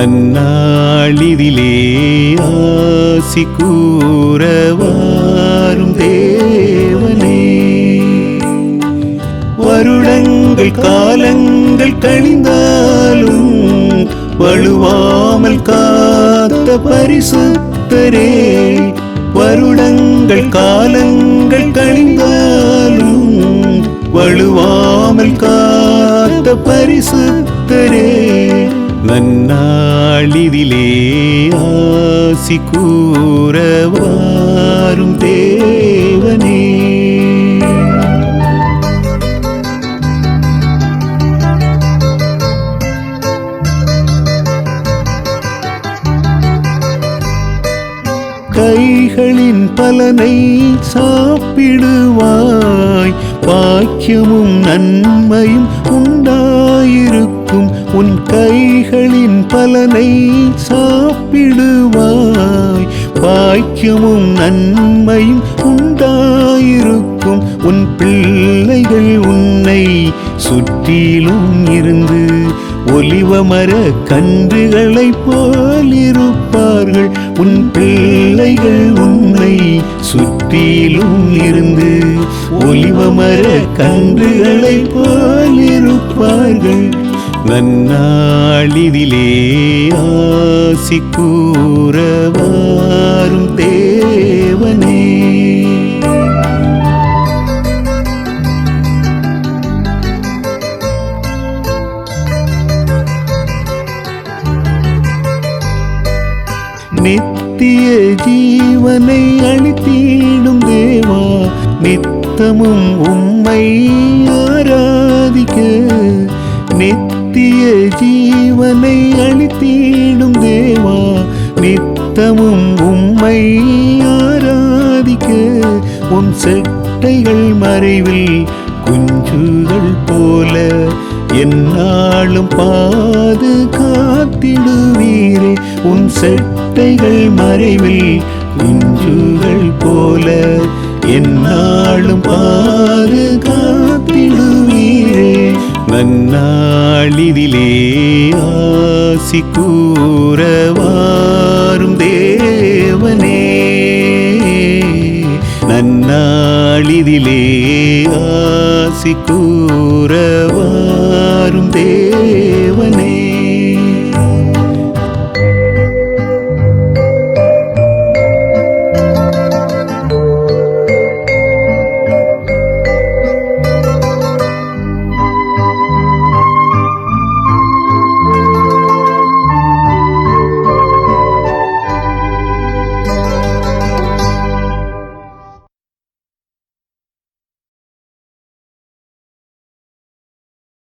நன்னாளிதிலே ஆசி கூறவாரும் தேவனே. வருடங்கள் காலங்கள் கழிந்தாலும் வலுவாமல் காத்த பரிசுத்தரே. வருடங்கள் காலங்கள் கழிந்தாலும் வலுவாமல் காத்த பரிசுத்தரே. நன்னாளிதிலே ஆசி கூறவாரும் தேவனே. கைகளின் பலனை சாப்பிடுவாய். பாக்கியமும் நன்மையும் உண்டாயிருக்கும். உன் கைகளின் பலனை சாப்பிடுவாய். பாக்கியமும் நன்மையும் உண்டாயிருக்கும். உன் பிள்ளைகள் உன்னை சுற்றிலும் இருந்து ஒலிவமர கன்றுகளைப் போலிருப்பார்கள் உன் பிள்ளைகள் உன்னை சுற்றிலும் இருந்து ஒலிவமர கன்றுகளைப் போலிருப்பார்கள் இருப்பார்கள் நன்னாளிதிலே ஆசி கூறவாரும் தேவனே. நித்திய ஜீவனை அளித்தீடும் தேவா நித்தமும் உம்மை ஆராதிக்க. நித்த நித்திய ஜீவனை அளித்தீடும் தேவா நித்தமும் உம்மை ஆராதிக்க. உன் செட்டைகள் மறைவில் குஞ்சுகள் போல என்னாலும் பாது காத்திடுவீரே உன் செட்டைகள் மறைவில் குஞ்சுகள் போல என்னாலும் பாது காத்து நன்னாளிதிலே ஆசி கூறவாரும் தேவனே. நன்னாளிதிலே ஆசி கூறவாரும் தேவனே.